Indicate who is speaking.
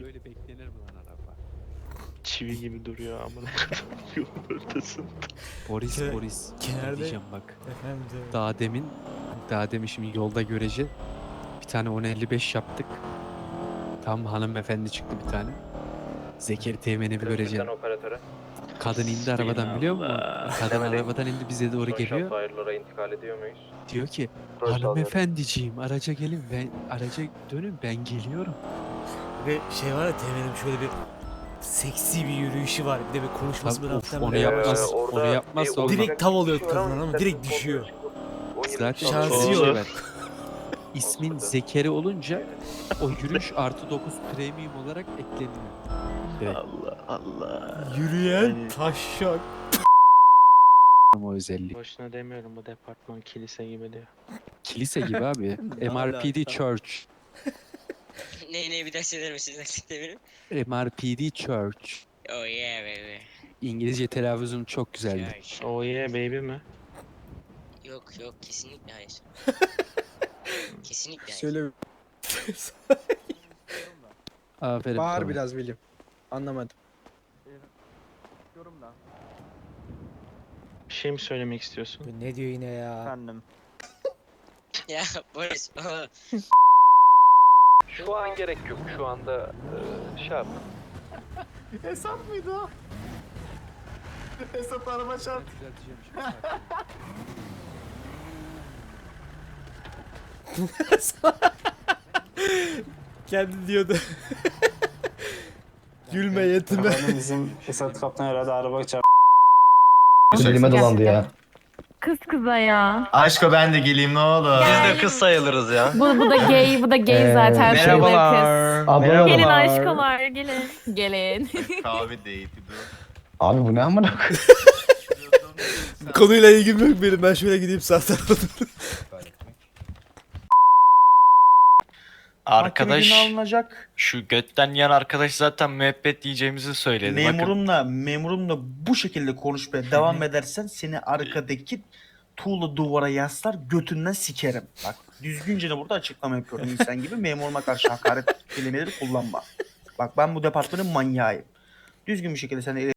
Speaker 1: Böyle beklenir mi lan araba?
Speaker 2: Çivi gibi duruyor amına yolun ortasında.
Speaker 1: Boris
Speaker 3: Ke-
Speaker 1: Boris.
Speaker 3: kenarda-
Speaker 1: Diyeceğim bak.
Speaker 3: Efendim.
Speaker 1: Daha demin daha demin şimdi yolda görece bir tane 1055 yaptık. Tam hanımefendi çıktı bir tane. Zekeri Teğmen'i bir göreceğim.
Speaker 4: operatöre.
Speaker 1: Kadın indi arabadan biliyor musun?
Speaker 2: Allah.
Speaker 1: Kadın
Speaker 4: Demedim.
Speaker 1: arabadan indi bize doğru geliyor.
Speaker 4: Ayrılara intikal ediyor muyuz?
Speaker 1: Diyor ki hanımefendiciğim araca gelin ben araca dönün ben geliyorum.
Speaker 3: Ve şey var ya Temel'in şöyle bir seksi bir yürüyüşü var. Bir de bir konuşması
Speaker 1: Tabii,
Speaker 3: bir
Speaker 1: of, onu
Speaker 3: böyle
Speaker 1: yapmaz.
Speaker 3: yavaş.
Speaker 1: onu yapmazsa
Speaker 4: bir
Speaker 1: olmaz.
Speaker 4: oyuncak
Speaker 3: Direkt tav oluyor
Speaker 4: bir şey var
Speaker 3: kadın,
Speaker 4: ama
Speaker 3: ama direkt düşüyor.
Speaker 1: Zaten
Speaker 4: içinde
Speaker 3: Şansı yok.
Speaker 1: şey var. İsmin Zekeri olunca o yürüyüş artı 9 premium olarak ekleniyor.
Speaker 2: Allah Allah.
Speaker 3: Yürüyen
Speaker 2: Yani-
Speaker 3: taşşak.
Speaker 1: o özelliği.
Speaker 2: Boşuna demiyorum bu departman kilise gibi diyor.
Speaker 1: Kilise gibi abi. MRPD Church.
Speaker 5: Ne ne bir daha söyler misiniz nasıl benim?
Speaker 1: MRPD Church.
Speaker 5: Oh yeah baby.
Speaker 1: İngilizce telaffuzum çok güzeldi.
Speaker 5: Church.
Speaker 2: Oh yeah baby mi?
Speaker 5: Yok yok kesinlikle hayır. kesinlikle hayır.
Speaker 6: Söyle
Speaker 1: Aferin.
Speaker 6: bağır
Speaker 1: sana.
Speaker 6: biraz William. Anlamadım.
Speaker 2: Bir şey mi söylemek istiyorsun?
Speaker 3: Bu Ne diyor yine ya?
Speaker 7: Efendim.
Speaker 5: Ya Boris.
Speaker 4: Şu an gerek yok. Şu anda e, şey yap.
Speaker 7: Hesap mıydı o? Hesap araba çarp.
Speaker 1: Düzelteceğim şimdi.
Speaker 3: Kendi diyordu. Gülme yetime.
Speaker 7: Efendim bizim Esat Kaptan herhalde araba çarp.
Speaker 8: Dilime dolandı ya.
Speaker 9: Kız kıza ya.
Speaker 7: Aşko ben de geleyim ne olur.
Speaker 9: Biz de kız
Speaker 4: sayılırız ya.
Speaker 9: Bu, bu da gay, bu da gay
Speaker 8: Ee,
Speaker 9: zaten.
Speaker 8: şey-
Speaker 9: Şöyle
Speaker 8: Abla
Speaker 9: kız. Gelin
Speaker 8: merhabalar.
Speaker 9: aşkolar, gelin. Gelin.
Speaker 7: Kahve date'i.
Speaker 8: Abi bu ne amına koyayım?
Speaker 3: Konuyla ilgim yok benim. Ben şöyle gideyim sağ tarafa
Speaker 10: Arkadaş
Speaker 7: alınacak.
Speaker 10: şu götten yan arkadaş zaten müebbet diyeceğimizi söyledi. Bakın
Speaker 7: Memurumla, memurumla bu şekilde konuşmaya devam edersen seni arkadaki tuğla duvara yaslar götünden sikerim. Bak düzgünce de burada açıklama yapıyorum insan gibi memuruma karşı hakaret kelimeleri kullanma. Bak ben bu departmanın manyağıyım. Düzgün bir şekilde seni